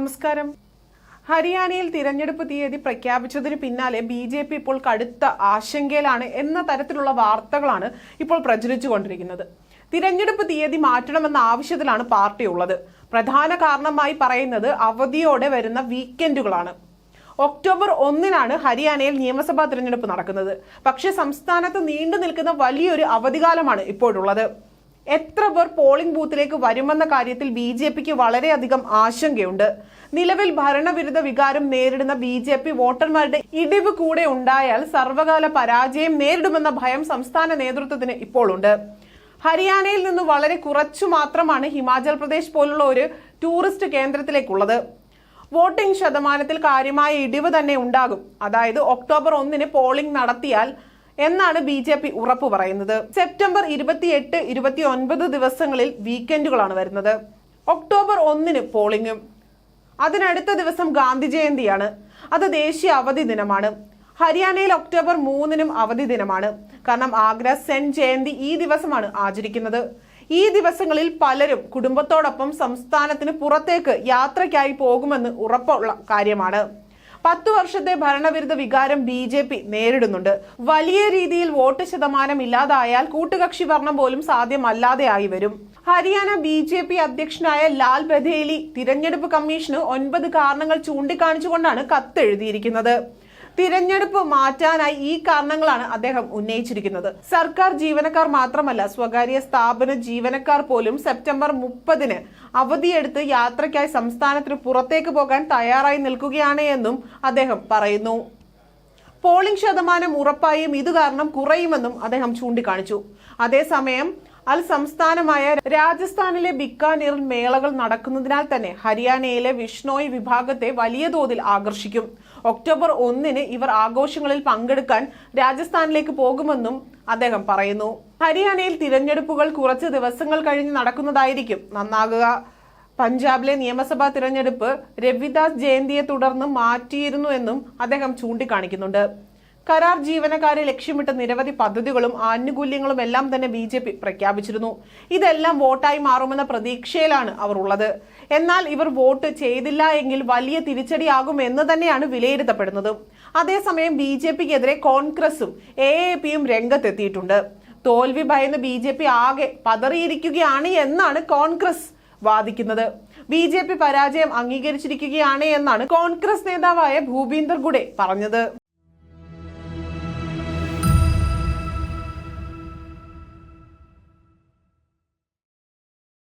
നമസ്കാരം. ഹരിയാനയിൽ തിരഞ്ഞെടുപ്പ് തീയതി പ്രഖ്യാപിച്ചതിന് പിന്നാലെ ബി ജെ പി ഇപ്പോൾ കടുത്ത ആശങ്കയിലാണ് എന്ന തരത്തിലുള്ള വാർത്തകളാണ് ഇപ്പോൾ പ്രചരിച്ചുകൊണ്ടിരിക്കുന്നത് തിരഞ്ഞെടുപ്പ് തീയതി മാറ്റണമെന്ന ആവശ്യത്തിലാണ് പാർട്ടി ഉള്ളത് പ്രധാന കാരണമായി പറയുന്നത് അവധിയോടെ വരുന്ന വീക്കെൻഡുകളാണ്. ഒക്ടോബർ ഒന്നിനാണ് ഹരിയാനയിൽ നിയമസഭാ തിരഞ്ഞെടുപ്പ് നടക്കുന്നത്. പക്ഷേ സംസ്ഥാനത്ത് നീണ്ടു നിൽക്കുന്ന വലിയൊരു അവധികാലമാണ് ഇപ്പോഴുള്ളത്. എത്ര പേർ പോളിംഗ് ബൂത്തിലേക്ക് വരുമെന്ന കാര്യത്തിൽ ബി ജെ പിക്ക് വളരെയധികം ആശങ്കയുണ്ട്. നിലവിൽ ഭരണവിരുദ്ധ വികാരം നേരിടുന്ന ബി ജെ പി വോട്ടർമാരുടെ ഇടിവ് കൂടെ ഉണ്ടായാൽ സർവകാല പരാജയം നേരിടുമെന്ന ഭയം സംസ്ഥാന നേതൃത്വത്തിന് ഇപ്പോഴുണ്ട്. ഹരിയാനയിൽ നിന്ന് വളരെ കുറച്ചു മാത്രമാണ് ഹിമാചൽ പ്രദേശ് പോലുള്ള ഒരു ടൂറിസ്റ്റ് കേന്ദ്രത്തിലേക്കുള്ളത്. വോട്ടിംഗ് ശതമാനത്തിൽ കാര്യമായ ഇടിവ് തന്നെ ഉണ്ടാകും. അതായത് ഒക്ടോബർ ഒന്നിന് പോളിംഗ് നടത്തിയാൽ എന്നാണ് ബി ജെ പി ഉറപ്പു പറയുന്നത്. സെപ്റ്റംബർ ഇരുപത്തിയെട്ട് ഇരുപത്തി ഒൻപത് ദിവസങ്ങളിൽ വീക്കെൻഡുകളാണ് വരുന്നത്. ഒക്ടോബർ ഒന്നിന് പോളിംഗും. അതിനടുത്ത ദിവസം ഗാന്ധി ജയന്തിയാണ്. അത് ദേശീയ അവധി ദിനമാണ്. ഹരിയാനയിൽ ഒക്ടോബർ മൂന്നിനും അവധി ദിനമാണ്. കാരണം ആഗ്ര സെൻ ജയന്തി ഈ ദിവസമാണ് ആചരിക്കുന്നത്. ഈ ദിവസങ്ങളിൽ പലരും കുടുംബത്തോടൊപ്പം സംസ്ഥാനത്തിന് പുറത്തേക്ക് യാത്രയ്ക്കായി പോകുമെന്ന് ഉറപ്പുള്ള കാര്യമാണ്. പത്തു വർഷത്തെ ഭരണവിരുദ്ധ വികാരം ബി ജെ പി നേരിടുന്നുണ്ട്. വലിയ രീതിയിൽ വോട്ട് ശതമാനം ഇല്ലാതായാൽ കൂട്ടുകക്ഷി ഭരണം പോലും സാധ്യമല്ലാതെയായി വരും. ഹരിയാന ബി ജെ പി അധ്യക്ഷനായ ലാൽ ബഥേലി തിരഞ്ഞെടുപ്പ് കമ്മീഷന് ഒൻപത് കാരണങ്ങൾ ചൂണ്ടിക്കാണിച്ചുകൊണ്ടാണ് കത്തെഴുതിയിരിക്കുന്നത്. തിരഞ്ഞെടുപ്പ് മാറ്റാനായി ഈ കാരണങ്ങളാണ് അദ്ദേഹം ഉന്നയിച്ചിരിക്കുന്നത്. സർക്കാർ ജീവനക്കാർ മാത്രമല്ല സ്വകാര്യ സ്ഥാപന ജീവനക്കാർ പോലും സെപ്റ്റംബർ മുപ്പതിന് അവധിയെടുത്ത് യാത്രയ്ക്കായി സംസ്ഥാനത്തിന് പുറത്തേക്ക് പോകാൻ തയ്യാറായി നിൽക്കുകയാണ് എന്നും അദ്ദേഹം പറയുന്നു. പോളിംഗ് ശതമാനം ഉറപ്പായും ഇത് കാരണം കുറയുമെന്നും അദ്ദേഹം ചൂണ്ടിക്കാണിച്ചു. അതേസമയം അൽ സംസ്ഥാനമായ രാജസ്ഥാനിലെ ബിക്കാനീറിൽ മേളകൾ നടക്കുന്നതിനാൽ തന്നെ ഹരിയാനയിലെ വിഷ്ണോയ് വിഭാഗത്തെ വലിയ തോതിൽ ആകർഷിക്കും. ഒക്ടോബർ ഒന്നിന് ഇവർ ആഘോഷങ്ങളിൽ പങ്കെടുക്കാൻ രാജസ്ഥാനിലേക്ക് പോകുമെന്നും അദ്ദേഹം പറയുന്നു. ഹരിയാനയിൽ തിരഞ്ഞെടുപ്പുകൾ കുറച്ച് ദിവസങ്ങൾ കഴിഞ്ഞ് നടക്കുന്നതായിരിക്കും. നന്നാകുക. പഞ്ചാബിലെ നിയമസഭാ തിരഞ്ഞെടുപ്പ് രവിദാസ് ജയന്തിയെ തുടർന്ന് മാറ്റിയിരുന്നു എന്നും അദ്ദേഹം ചൂണ്ടിക്കാണിക്കുന്നുണ്ട്. കരാർ ജീവനക്കാരെ ലക്ഷ്യമിട്ട നിരവധി പദ്ധതികളും ആനുകൂല്യങ്ങളും എല്ലാം തന്നെ ബി ജെ പി പ്രഖ്യാപിച്ചിരുന്നു. ഇതെല്ലാം വോട്ടായി മാറുമെന്ന പ്രതീക്ഷയിലാണ് അവർ ഉള്ളത്. എന്നാൽ ഇവർ വോട്ട് ചെയ്തില്ല എങ്കിൽ വലിയ തിരിച്ചടിയാകും എന്ന് തന്നെയാണ് വിലയിരുത്തപ്പെടുന്നത്. അതേസമയം ബി ജെ പിക്കെതിരെ കോൺഗ്രസും എ എ പിയും രംഗത്തെത്തിയിട്ടുണ്ട്. തോൽവി ഭയന്ന് ബി ജെ പി ആകെ പതറിയിരിക്കുകയാണ് എന്നാണ് കോൺഗ്രസ് വാദിക്കുന്നത്. ബി ജെ പി പരാജയം അംഗീകരിച്ചിരിക്കുകയാണ് എന്നാണ് കോൺഗ്രസ് നേതാവായ ഭൂപീന്ദർ ഗുഡെ പറഞ്ഞത്.